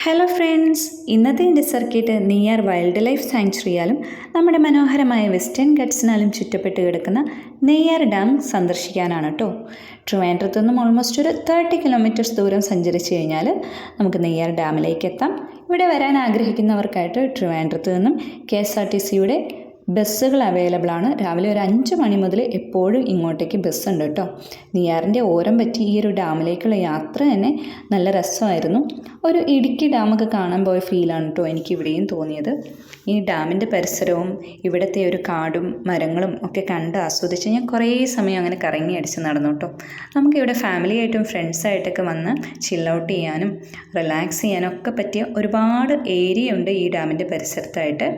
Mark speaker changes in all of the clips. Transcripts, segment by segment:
Speaker 1: Hello friends ഇന്നത്തെ എന്റെ circuit near wildlife സാങ്ച്വറിയാലും നമ്മുടെ മനോഹരമായ വെസ്റ്റേൺ ഗട്ട്സിനാലും ചുറ്റപ്പെട്ട് കിടക്കുന്ന നെയ്യാർ ഡാം സന്ദർശിക്കാനാണ് കേട്ടോ ട്രിവാൻഡ്രത്തു നിന്നും ഓൾമോസ്റ്റ് ഒരു തേർട്ടി കിലോമീറ്റേഴ്സ് ദൂരം സഞ്ചരിച്ച് കഴിഞ്ഞാൽ നമുക്ക് നെയ്യാർ ഡാമിലേക്ക് എത്താം. ഇവിടെ വരാൻ ആഗ്രഹിക്കുന്നവർക്കായിട്ട് ട്രിവാൻഡ്രത്ത് നിന്നും കെ എസ് ആർ ടി സിയുടെ ബസ്സുകൾ അവൈലബിൾ ആണ്. രാവിലെ ഒരു അഞ്ച് മണി മുതൽ എപ്പോഴും ഇങ്ങോട്ടേക്ക് ബസ് ഉണ്ട് കേട്ടോ. നെയ്യാറിന്റെ ഓരം പറ്റി ഈ ഒരു ഡാമിലേക്കുള്ള യാത്ര തന്നെ നല്ല രസമായിരുന്നു. ഒരു ഇടുക്കി ഡാമൊക്കെ കാണാൻ പോയ ഫീലാണ് കേട്ടോ എനിക്ക് ഇവിടെയും തോന്നിയത്. ഈ ഡാമിന്റെ പരിസരവും ഇവിടുത്തെ ഒരു കാടും മരങ്ങളും ഒക്കെ കണ്ട് ആസ്വദിച്ച് ഞാൻ കുറേ സമയം അങ്ങനെ കറങ്ങി അടിച്ച് നടന്നു കേട്ടോ. നമുക്കിവിടെ ഫാമിലിയായിട്ടും ഫ്രണ്ട്സായിട്ടൊക്കെ വന്ന് ചില്ലൗട്ട് ചെയ്യാനും റിലാക്സ് ചെയ്യാനും ഒക്കെ പറ്റിയ ഒരുപാട് ഏരിയ ഉണ്ട് ഈ ഡാമിന്റെ പരിസരത്തായിട്ട്.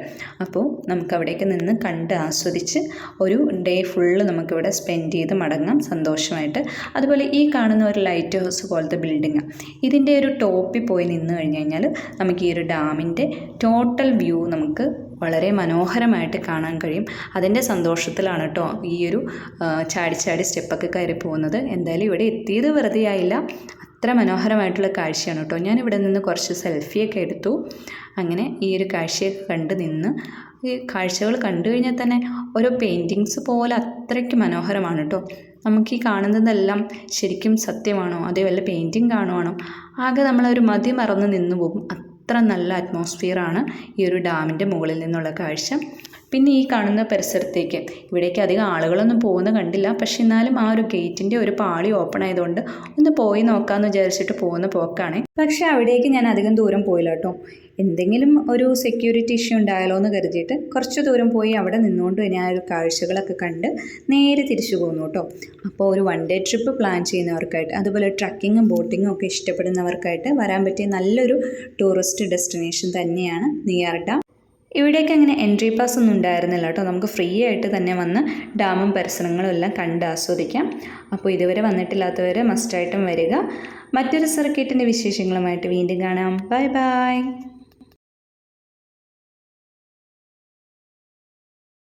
Speaker 1: അപ്പോൾ നമുക്ക് അവിടേക്ക് നിന്ന് കണ്ട് ആസ്വദിച്ച് ഒരു ഡേ ഫുള്ള് നമുക്കിവിടെ സ്പെൻഡ് ചെയ്ത് മടങ്ങാം സന്തോഷമായിട്ട്. അതുപോലെ ഈ കാണുന്ന ഒരു ലൈറ്റ് ഹൗസ് പോലത്തെ ബിൽഡിങ് ഇതിന്റെ ഒരു ടോപ്പിൽ പോയി നിന്ന് കഴിഞ്ഞ് കഴിഞ്ഞാൽ നമുക്ക് ഈ ഒരു ഡാമിന്റെ ടോട്ടൽ വ്യൂ നമുക്ക് വളരെ മനോഹരമായിട്ട് കാണാൻ കഴിയും. അതിന്റെ സന്തോഷത്തിലാണ് കേട്ടോ ഈ ഒരു ചാടി ചാടി സ്റ്റെപ്പൊക്കെ കയറി പോകുന്നത്. എന്തായാലും ഇവിടെ എത്തിയത് വെറുതെ ആയില്ല. അത്ര മനോഹരമായിട്ടുള്ള കാഴ്ചയാണ് കേട്ടോ. ഞാനിവിടെ നിന്ന് കുറച്ച് സെൽഫിയൊക്കെ എടുത്തു. അങ്ങനെ ഈ ഒരു കാഴ്ചയൊക്കെ കണ്ട് നിന്ന് ഈ കാഴ്ചകൾ കണ്ടു കഴിഞ്ഞാൽ തന്നെ ഓരോ പെയിന്റിങ്സ് പോലെ അത്രയ്ക്ക് മനോഹരമാണ് കേട്ടോ. നമുക്ക് ഈ കാണുന്നതെല്ലാം ശരിക്കും സത്യമാണോ? അതേ വല്ല പെയിന്റിങ് കാണുവാണോ? ആകെ നമ്മളൊരു മതി മറന്ന് നിന്നു പോകും. അത്ര നല്ല അറ്റ്മോസ്ഫിയറാണ് ഈ ഒരു ഡാമിന്റെ മുകളിൽ നിന്നുള്ള കാഴ്ച. പിന്നെ ഈ കാണുന്ന പരിസരത്തേക്ക്. ഇവിടേക്ക് അധികം ആളുകളൊന്നും പോകുന്ന കണ്ടില്ല. പക്ഷെ എന്നാലും ആ ഒരു ഗേറ്റിന്റെ ഒരു പാളി ഓപ്പൺ ആയതുകൊണ്ട് ഒന്ന് പോയി നോക്കാമെന്ന് വിചാരിച്ചിട്ട് പോകുന്ന പോക്കാണ്. പക്ഷേ അവിടേക്ക് ഞാൻ അധികം ദൂരം പോയില്ല കേട്ടോ. എന്തെങ്കിലും ഒരു സെക്യൂരിറ്റി ഇഷ്യൂ ഉണ്ടായാലോ എന്ന് കരുതിയിട്ട് കുറച്ച് ദൂരം പോയി അവിടെ നിന്നുകൊണ്ട് ഞാൻ ഒരു കാഴ്ചകളൊക്കെ കണ്ട് നേരെ തിരിച്ചു പോകുന്നു കേട്ടോ. അപ്പോൾ ഒരു വൺ ഡേ ട്രിപ്പ് പ്ലാൻ ചെയ്യുന്നവർക്കായിട്ട് അതുപോലെ ട്രക്കിങ്ങും ബോട്ടിങ്ങും ഒക്കെ ഇഷ്ടപ്പെടുന്നവർക്കായിട്ട് വരാൻ പറ്റിയ നല്ലൊരു ടൂറിസ്റ്റ് ഡെസ്റ്റിനേഷൻ തന്നെയാണ് നിയർ ഡാം ഇവിടേക്ക് അങ്ങനെ എൻട്രി പാസ് ഒന്നും ഉണ്ടായിരുന്നില്ല കേട്ടോ. നമുക്ക് ഫ്രീ ആയിട്ട് തന്നെ വന്ന് ഡാമും പരിസരങ്ങളും എല്ലാം കണ്ട് ആസ്വദിക്കാം. അപ്പോൾ ഇതുവരെ വന്നിട്ടില്ലാത്തവർ മസ്റ്റായിട്ടും വരിക. മറ്റൊരു സർക്കിറ്റിന്റെ വിശേഷങ്ങളുമായിട്ട് വീണ്ടും കാണാം. Bye bye